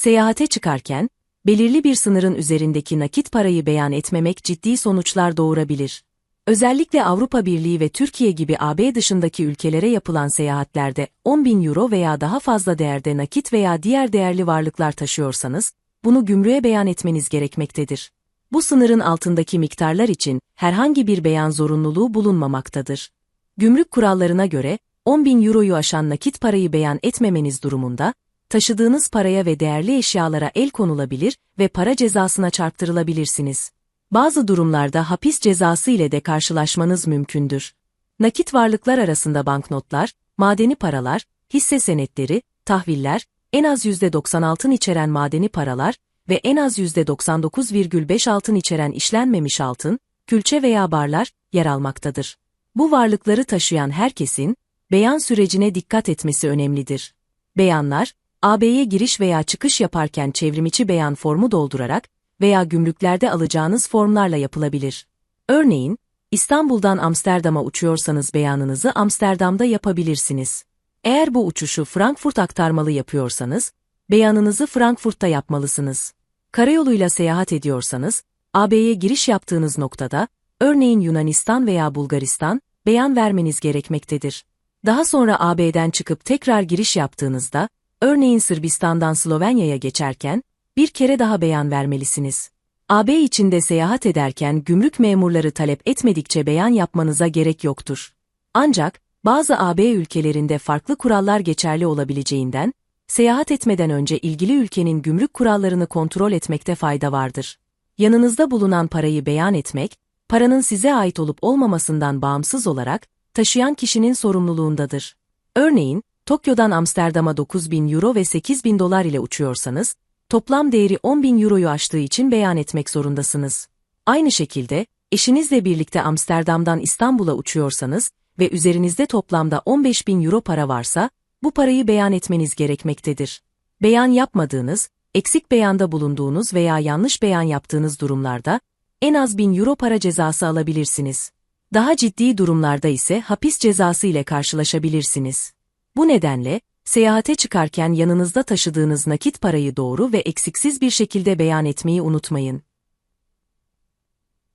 Seyahate çıkarken, belirli bir sınırın üzerindeki nakit parayı beyan etmemek ciddi sonuçlar doğurabilir. Özellikle Avrupa Birliği ve Türkiye gibi AB dışındaki ülkelere yapılan seyahatlerde 10 bin euro veya daha fazla değerde nakit veya diğer değerli varlıklar taşıyorsanız, bunu gümrüğe beyan etmeniz gerekmektedir. Bu sınırın altındaki miktarlar için herhangi bir beyan zorunluluğu bulunmamaktadır. Gümrük kurallarına göre 10 bin euroyu aşan nakit parayı beyan etmemeniz durumunda, taşıdığınız paraya ve değerli eşyalara el konulabilir ve para cezasına çarptırılabilirsiniz. Bazı durumlarda hapis cezası ile de karşılaşmanız mümkündür. Nakit varlıklar arasında banknotlar, madeni paralar, hisse senetleri, tahviller, en az %90 altın içeren madeni paralar ve en az %99,5 altın içeren işlenmemiş altın, külçe veya barlar yer almaktadır. Bu varlıkları taşıyan herkesin, beyan sürecine dikkat etmesi önemlidir. Beyanlar, AB'ye giriş veya çıkış yaparken çevrimiçi beyan formu doldurarak veya gümrüklerde alacağınız formlarla yapılabilir. Örneğin, İstanbul'dan Amsterdam'a uçuyorsanız beyanınızı Amsterdam'da yapabilirsiniz. Eğer bu uçuşu Frankfurt aktarmalı yapıyorsanız, beyanınızı Frankfurt'ta yapmalısınız. Karayoluyla seyahat ediyorsanız, AB'ye giriş yaptığınız noktada, örneğin Yunanistan veya Bulgaristan, beyan vermeniz gerekmektedir. Daha sonra AB'den çıkıp tekrar giriş yaptığınızda, örneğin Sırbistan'dan Slovenya'ya geçerken, bir kere daha beyan vermelisiniz. AB içinde seyahat ederken gümrük memurları talep etmedikçe beyan yapmanıza gerek yoktur. Ancak, bazı AB ülkelerinde farklı kurallar geçerli olabileceğinden, seyahat etmeden önce ilgili ülkenin gümrük kurallarını kontrol etmekte fayda vardır. Yanınızda bulunan parayı beyan etmek, paranın size ait olup olmamasından bağımsız olarak, taşıyan kişinin sorumluluğundadır. Örneğin, Tokyo'dan Amsterdam'a 9 bin euro ve 8 bin dolar ile uçuyorsanız, toplam değeri 10 bin euroyu aştığı için beyan etmek zorundasınız. Aynı şekilde, eşinizle birlikte Amsterdam'dan İstanbul'a uçuyorsanız ve üzerinizde toplamda 15 bin euro para varsa, bu parayı beyan etmeniz gerekmektedir. Beyan yapmadığınız, eksik beyanda bulunduğunuz veya yanlış beyan yaptığınız durumlarda, en az 1000 euro para cezası alabilirsiniz. Daha ciddi durumlarda ise hapis cezası ile karşılaşabilirsiniz. Bu nedenle, seyahate çıkarken yanınızda taşıdığınız nakit parayı doğru ve eksiksiz bir şekilde beyan etmeyi unutmayın.